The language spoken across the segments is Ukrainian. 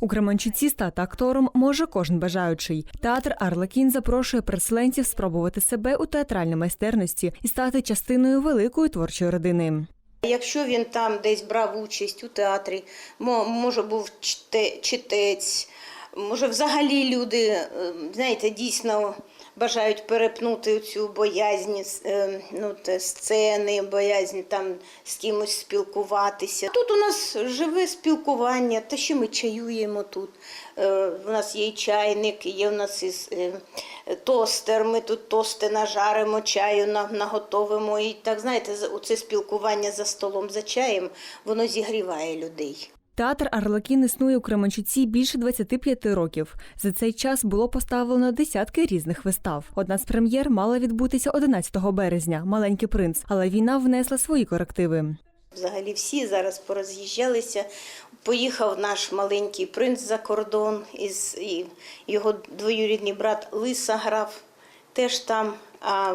У Кременчуці стати актором може кожен бажаючий. Театр Арлекін запрошує переселенців спробувати себе у театральній майстерності і стати частиною великої творчої родини. Якщо він там десь брав участь у театрі, мо- може був читець, може взагалі люди, е, знаєте, дійсно бажають перепнути цю боязнь е, ну, сцени, боязнь там з кимось спілкуватися. Тут у нас живе спілкування, те, що ми чаюємо тут. Е, У нас є і чайник, є у нас і е, тостер, ми тут тости нажаримо, чаю наготовимо. І так, знаєте, оце спілкування за столом за чаєм, воно зігріває людей. Театр Арлекін існує у Кременчуці більше 25 років. За цей час було поставлено десятки різних вистав. Одна з прем'єр мала відбутися 11 березня Маленький принц, але війна внесла свої корективи. Взагалі всі зараз пороз'їжджалися. Поїхав наш маленький принц за кордон, із, його двоюрідний брат Лиса грав теж там, а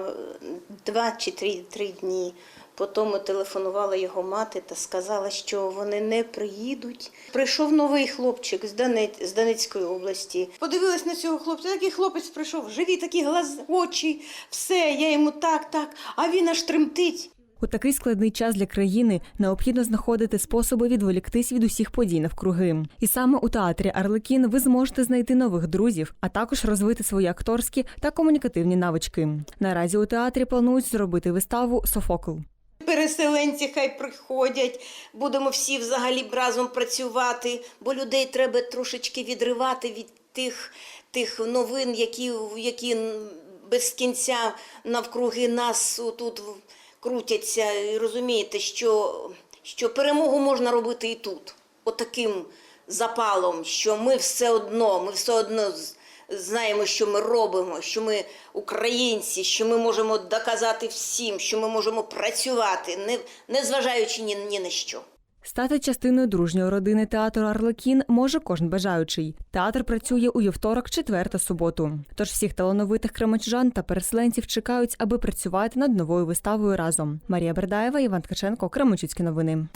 два чи три, три дні. Потім телефонувала його мати та сказала, що вони не приїдуть. Прийшов новий хлопчик з, Донець, з Донецької області. Подивилась на цього хлопця. Такий хлопець прийшов, живі такі глаз, очі, все. Я йому так, так, а він аж тремтить. У такий складний час для країни необхідно знаходити способи відволіктись від усіх подій навкруги. І саме у театрі Арлекін ви зможете знайти нових друзів, а також розвити свої акторські та комунікативні навички. Наразі у театрі планують зробити виставу Софокл. Переселенці хай приходять, будемо всі взагалі разом працювати, бо людей треба трошечки відривати від тих, тих новин, які, які без кінця навкруги нас тут крутяться. І розумієте, що, що перемогу можна робити і тут, отаким запалом, що ми все одно, ми все одно знаємо, що ми робимо, що ми українці, що ми можемо доказати всім, що ми можемо працювати, не, не зважаючи ні, ні на що. Стати частиною дружньої родини театру Арлекін може кожен бажаючий. Театр працює у вівторок, четвер та суботу. Тож всіх талановитих кременчужан та переселенців чекають, аби працювати над новою виставою разом. Марія Бердаєва, Іван Ткаченко, Кременчуцькі новини.